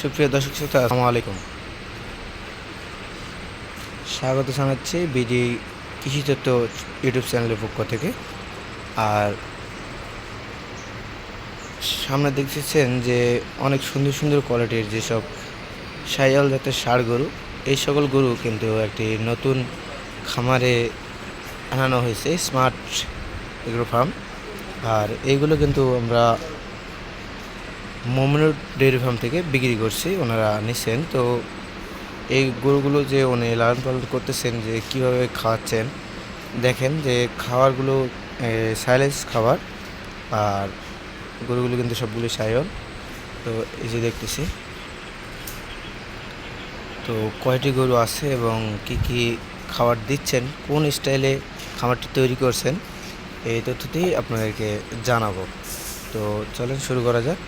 সুপ্রিয় দর্শক শ্রোতা, আসসালামু আলাইকুম। স্বাগত জানাচ্ছি বিডি কৃষি তত্ত্ব ইউটিউব চ্যানেলের পক্ষ থেকে। আর সামনে দেখতেছেন যে অনেক সুন্দর সুন্দর কোয়ালিটির যেসব সাইয়াল জাতের ষাড় গরু, এই সকল গরু কিন্তু একটি নতুন খামারে আনানো হয়েছে, স্মার্ট এগ্রো ফার্ম। আর এইগুলো কিন্তু আমরা মোমিনুর ডেয়ারি ফার্ম থেকে বিক্রি করছি, ওনারা নিছেন। তো এই গরুগুলো যে উনি লালন পালন করতেছেন, যে কীভাবে খাওয়াচ্ছেন, দেখেন যে খাবারগুলো সাইলেন্স খাবার আর গরুগুলো কিন্তু সবগুলো সায়ন। তো এই যে দেখতেছি। তো কয়টি গরু আছে এবং কি কি খাবার দিচ্ছেন, কোন স্টাইলে খাবারটি তৈরি করছেন, এই তথ্যটি আপনাদেরকে জানাব। তো চলেন শুরু করা যাক।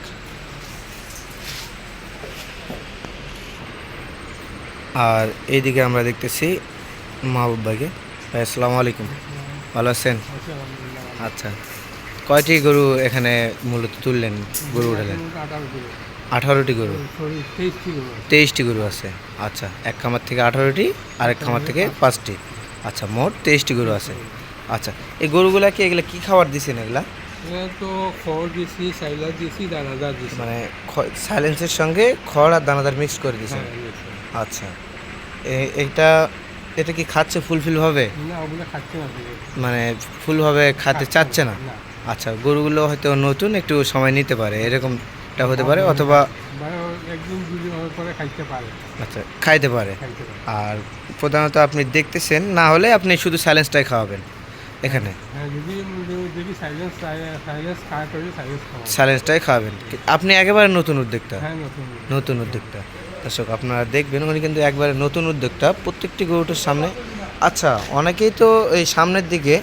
আর এইদিকে আমরা দেখতেছি মাহবুব ভাইকে ভাই আসসালামু আলাইকুম। ভালো আছেন? আচ্ছা। কয়টি গরু এখানে মূলত তুললেন গরু উঠালেন? আঠারোটি গরু। তেইশটি গরু আছে। আচ্ছা এক খামার থেকে আঠারোটি আরেক খামার থেকে পাঁচটি। আচ্ছা মোট তেইশটি গরু আছে। আচ্ছা এই গরুগুলা কি এগুলা কি খাবার দিছেন এগুলা? তো খড় দিছি সাইলার দিছি দানাদার দিছি। মানে সাইলেন্সের সঙ্গে খড় আর দানাদার মিক্স করে দিছেন। হ্যাঁ। আচ্ছা। এটা এটা কি খাচ্ছে ফুলফিল ভাবে? না ওগুলো খাচ্ছে না দিদি। মানে ফুলভাবে খাতে চাচ্ছে না? আচ্ছা গরুগুলো হয়তো নতুন একটু সময় নিতে পারে এরকমটা হতে পারে অথবা মানে আচ্ছা খাইতে পারে। আর প্রধানত আপনি দেখতেছেন না হলে আপনি শুধু সাইলেন্সটাই খাওয়াবেন এখানে। হ্যাঁ সাইলেন্সটাই খাওয়াবেন। আপনি একেবারে নতুন উদ্যোক্তা। হ্যাঁ নতুন নতুন উদ্যোক্তা। দর্শক আপনারা দেখবেন উনি কিন্তু একবারে নতুন উদ্যোগটা প্রত্যেকটি গরুটার সামনে। আচ্ছা অনেকেই তো এই সামনের দিকে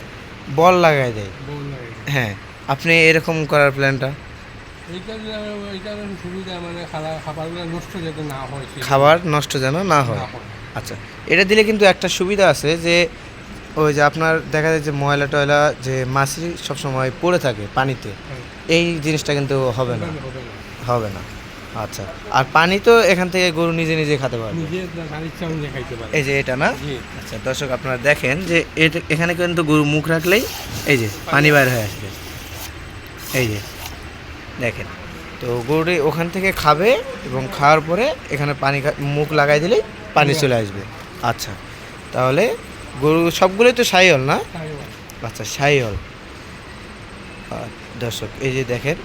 বল লাগাই দেয়। বল হ্যাঁ আপনি এরকম করার প্ল্যানটা? মানে খাবার নষ্ট যাতে না হয় সেই- খাবার নষ্ট যেন না হয়। আচ্ছা এটা দিলে কিন্তু একটা সুবিধা আছে যে ওই যে আপনার দেখা যায় যে ময়লা টয়লা যে মাছি সবসময় পড়ে থাকে পানিতে। হ্যাঁ, এই জিনিসটা কিন্তু হবে না। হবে না। আচ্ছা। আর পানি তো এখান থেকে গরু নিজে নিজে খেতে পারে এই যে এটা না? আচ্ছা দর্শক আপনারা দেখেন যে এটা এখানে কিন্তু গরু মুখ রাখলেই এই যে পানি বাইর হয়ে আসবে। এই যে দেখেন। তো গরুটি ওখান থেকে খাবে এবং খাওয়ার পরে এখানে পানি মুখ লাগাই দিলেই পানি চলে আসবে। আচ্ছা তাহলে গরু সবগুলোই তো সাইহল না? তাই বলে। আচ্ছা সাইহল দর্শক এই যে দেখেন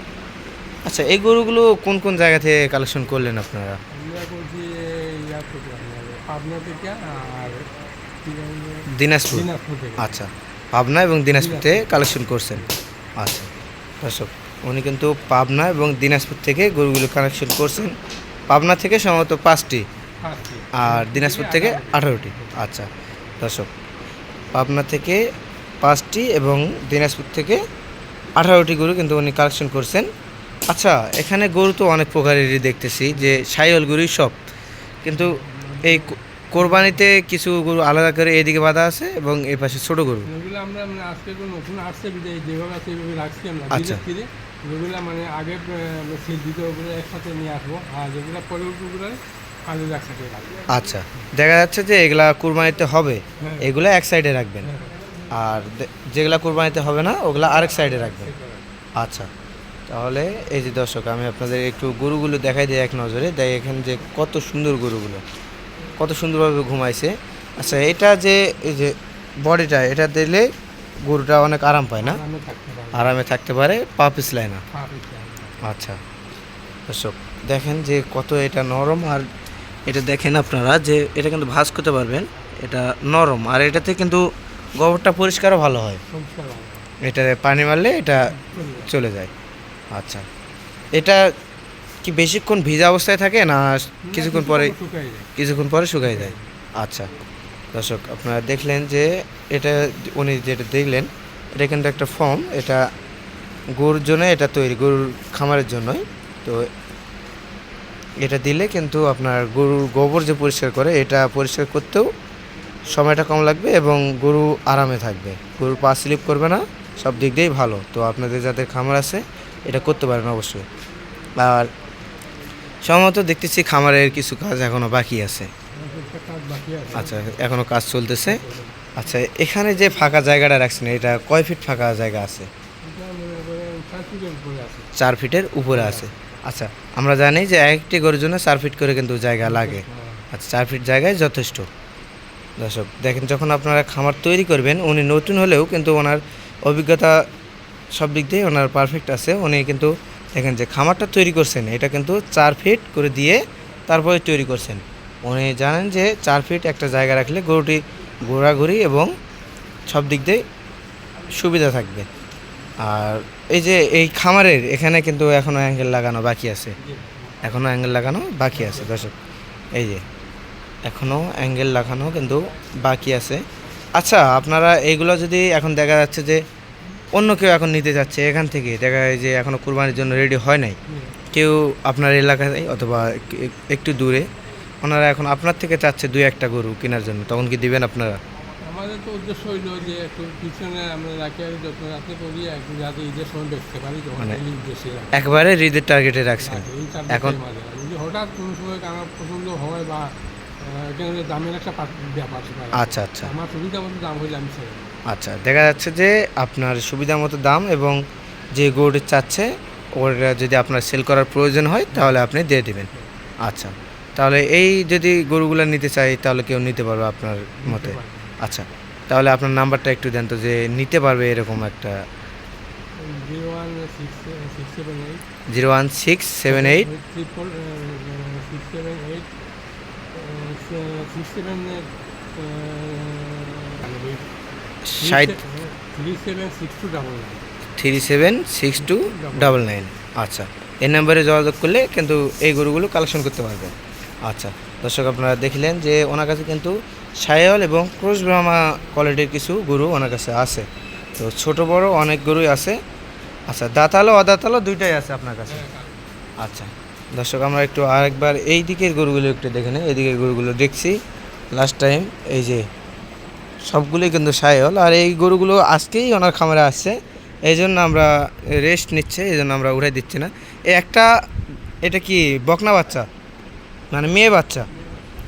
আচ্ছা এই গরুগুলো কোন কোন জায়গা থেকে কালেকশন করলেন আপনারা? আমরা বলছি ইয়ার থেকে পাবনা থেকে আর দিনাজপুর? দিনাজপুর থেকে। আচ্ছা পাবনা এবং দিনাজপুর থেকে কালেকশন করছেন। আচ্ছা দর্শক উনি কিন্তু পাবনা এবং দিনাজপুর থেকে গরুগুলো কালেকশন করছেন। পাবনা থেকে সম্ভবত পাঁচটি আর দিনাজপুর থেকে আঠারোটি। আচ্ছা দর্শক পাবনা থেকে পাঁচটি এবং দিনাজপুর থেকে আঠারোটি গরু কিন্তু উনি কালেকশন করছেন। আচ্ছা এখানে গরু তো অনেক প্রকারেরই দেখতেছি যে সাইল গরুই সব। কিন্তু এই কোরবানিতে কিছু গরু আলাদা করে এদিকে বাঁধা আছে এবং এই পাশে ছোট গরু। আমরা মানে আজকে নতুন আসছে বিদায় যেভাবে আছে এইভাবে রাখছি আমরা। আচ্ছা। যেগুলো মানে আগে সিল দিতে ওগুলো একসাথে নিয়ে আসব। আর যেগুলো পরে ওগুলো আচ্ছা দেখা যাচ্ছে যে এগুলা কুরবানিতে হবে। হ্যাঁ। এগুলা এক সাইডে রাখবেন। আর যেগুলা কুরবানিতে হবে না ওগুলা আরেক সাইডে রাখবেন। আচ্ছা। তাহলে এই যে দর্শক আমি আপনাদের একটু গরুগুলো দেখাই দিই এক নজরে। দেয় এখানে যে কত সুন্দর গরুগুলো কত সুন্দরভাবে ঘুমাইছে। আচ্ছা এটা যে এই যে বডিটা এটা দিলে গরুটা অনেক আরাম পায় না? আরামে থাকতে পারে। পা পিছলায় না? আচ্ছা দর্শক দেখেন যে কত এটা নরম। আর এটা দেখেন আপনারা যে এটা কিন্তু ভাঁজ করতে পারবেন এটা নরম। আর এটাতে কিন্তু গোবরটা পরিষ্কারও ভালো হয়। এটাতে পানি মারলে এটা চলে যায়। আচ্ছা। এটা কি বেশিক্ষণ ভিজা অবস্থায় থাকে না কিছুক্ষণ পরে কিছুক্ষণ পরে শুকাই যায়? আচ্ছা। দর্শক আপনারা দেখলেন যে এটা উনি যেটা দেখলেন এটা কিন্তু একটা ফর্ম এটা গরুর জন্য এটা তৈরি গরুর খামারের জন্যই। তো এটা দিলে কিন্তু আপনার গরুর গোবর যে পরিষ্কার করে এটা পরিষ্কার করতেও সময়টা কম লাগবে এবং গরু আরামে থাকবে। গরুর পা স্লিপ করবে না সব দিক দিয়েই ভালো। তো আপনাদের যাদের খামার আছে এটা করতে পারেন অবশ্যই। আর সম্ভবত দেখতেছি খামারের কিছু কাজ এখনও বাকি আছে। আচ্ছা এখনও কাজ চলতেছে। আচ্ছা এখানে যে ফাঁকা জায়গাটা রাখছেন, এটা কয় ফিট ফাঁকা জায়গা আছে? চার ফিটের উপরে আছে। আচ্ছা আমরা জানি যে একটি গরুর জন্য চার ফিট করে কিন্তু জায়গা লাগে। আচ্ছা চার ফিট জায়গায় যথেষ্ট। দর্শক, দেখেন যখন আপনারা খামার তৈরি করবেন, উনি নতুন হলেও কিন্তু ওনার অভিজ্ঞতা সব দিক দিয়ে ওনার পারফেক্ট আছে। উনি কিন্তু দেখেন যে খামারটা তৈরি করছেন, এটা কিন্তু চার ফিট করে দিয়ে তারপরে তৈরি করছেন। উনি জানেন যে চার ফিট একটা জায়গা রাখলে গরুটি ঘোরাঘুরি এবং সব দিক দিয়ে সুবিধা থাকবে। আর এই যে এই খামারের এখানে কিন্তু এখনও অ্যাঙ্গেল লাগানো বাকি আছে। এখনও অ্যাঙ্গেল লাগানো বাকি আছে, দর্শক। এই যে এখনও অ্যাঙ্গেল লাগানো কিন্তু বাকি আছে। আচ্ছা আপনারা এইগুলো যদি এখন দেখা যাচ্ছে যে অন্য কেউ এখন নিতে যাচ্ছে এখান থেকে। দেখা যায় যে এখনও কুরবানির জন্য রেডি হয় নাই। কেউ আপনার এলাকায় অথবা একটু দূরে ওনারা এখন আপনার থেকে চাচ্ছে দুই একটা গরু কেনার জন্য। তখন কি দিবেন আপনারা? আমাদের তো উদ্দেশ্য হইল যে একটু পিছনে আমরা রাখি আর যত্ন রাখতে করি একটু যাতে ঈদের সময় বেচতে পারি মানে। একবারে ঈদের টার্গেটে রাখছেন। এখন- হঠাৎ কোনো সময় আমার পছন্দ হয় বা দামের একটা ব্যাপার আচ্ছা আচ্ছা। আমার সুবিধা মতো দাম হইলে আমি। আচ্ছা দেখা যাচ্ছে যে আপনার সুবিধা মতো দাম এবং যে গরুটি চাচ্ছে ওটা যদি আপনার সেল করার প্রয়োজন হয় তাহলে আপনি দিয়ে দেবেন। আচ্ছা তাহলে এই যদি গরুগুলো নিতে চাই তাহলে কেউ নিতে পারবে আপনার মতে? আচ্ছা তাহলে আপনার নাম্বারটা একটু দেন তো যে নিতে পারবে এরকম একটা zero one six seven eight. Zero one six seven eight. Six seven eight six seven ষাট three seven six two double nine. আচ্ছা এই নাম্বারে যোগাযোগ করলে কিন্তু এই গরুগুলো কালেকশন করতে পারবেন। আচ্ছা দর্শক আপনারা দেখলেন যে ওনার কাছে কিন্তু সায়াল এবং ক্রোশ ব্রাহ্মা কোয়ালিটির কিছু গরু ওনার কাছে আছে। তো ছোট বড় অনেক গরুই আছে। আচ্ছা দাঁতালো, অদাঁতালো দুইটাই আছে আপনার কাছে? আচ্ছা দর্শক আমরা একটু আরেকবার এই দিকের গরুগুলো একটু দেখে নিই। এই দিকের গরুগুলো দেখছি। লাস্ট টাইম এই যে সবগুলোই কিন্তু সায়ল। আর এই গরুগুলো আজকেই ওনার খামারে আসছে। এই জন্য আমরা রেস্ট নিচ্ছে, এই জন্য আমরা উঠাই দিচ্ছি না। এই একটা, এটা কি বকনা বাচ্চা? মানে মেয়ে বাচ্চা?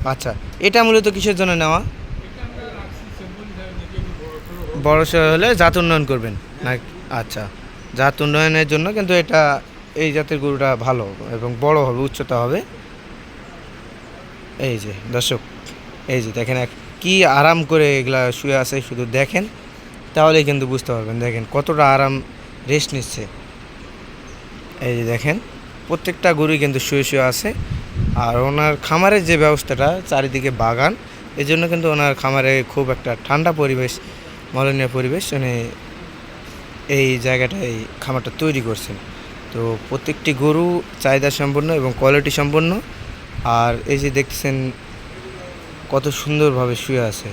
আচ্ছা এটা মূলত কিসের জন্য নেওয়া? বড় সড় হলে জাত উন্নয়ন করবেন। না আচ্ছা জাত উন্নয়নের জন্য কিন্তু এটা, এই জাতের গরুটা ভালো এবং বড় হবে, উচ্চতা হবে। এই যে, দর্শক, এই যে দেখেন এক- কি আরাম করে এগুলা শুয়ে আছে শুধু দেখেন, তাহলেই কিন্তু বুঝতে পারবেন। দেখেন কতটা আরাম রেস্ট নিচ্ছে। এই যে দেখেন, প্রত্যেকটা গরুই কিন্তু শুয়ে শুয়ে আছে। আর ওনার খামারের যে ব্যবস্থাটা, চারিদিকে বাগান এই জন্য কিন্তু ওনার খামারে খুব একটা ঠান্ডা পরিবেশ মলনীয় পরিবেশ, উনি এই জায়গাটায় এই খামারটা তৈরি করছেন। তো প্রত্যেকটি গরু চাহিদা সম্পন্ন এবং কোয়ালিটি সম্পন্ন। আর এই যে দেখতেছেন কত সুন্দরভাবে শুয়ে আছে।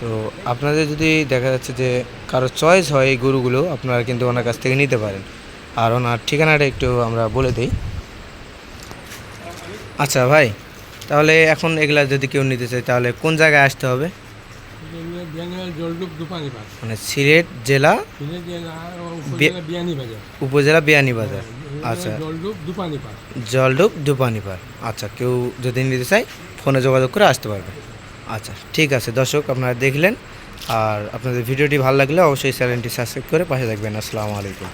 তো আপনাদের যদি দেখা যাচ্ছে যে কারও চয়েস হয় এই গরুগুলো আপনারা কিন্তু ওনার কাছ থেকে নিতে পারেন। আর ওনার ঠিকানাটা একটু আমরা বলে দিই। আচ্ছা ভাই তাহলে এখন এগুলা যদি কেউ নিতে চায় তাহলে কোন জায়গায় আসতে হবে? মানে সিলেট জেলা? জেলা উপজেলা বিয়ানী বাজার। উপজেলা বিয়ানীবাজার আচ্ছা। জলডুব দুপানি পাস জলডুব দুপানিপার আচ্ছা কেউ যদি নিতে চায় ফোনে যোগাযোগ করে আসতে পারবেন আচ্ছা ঠিক আছে। দর্শক, আপনারা দেখলেন। আর আপনাদের ভিডিওটি ভালো লাগলে অবশ্যই চ্যানেলটি সাবস্ক্রাইব করে পাশে থাকবেন। আসসালামু আলাইকুম।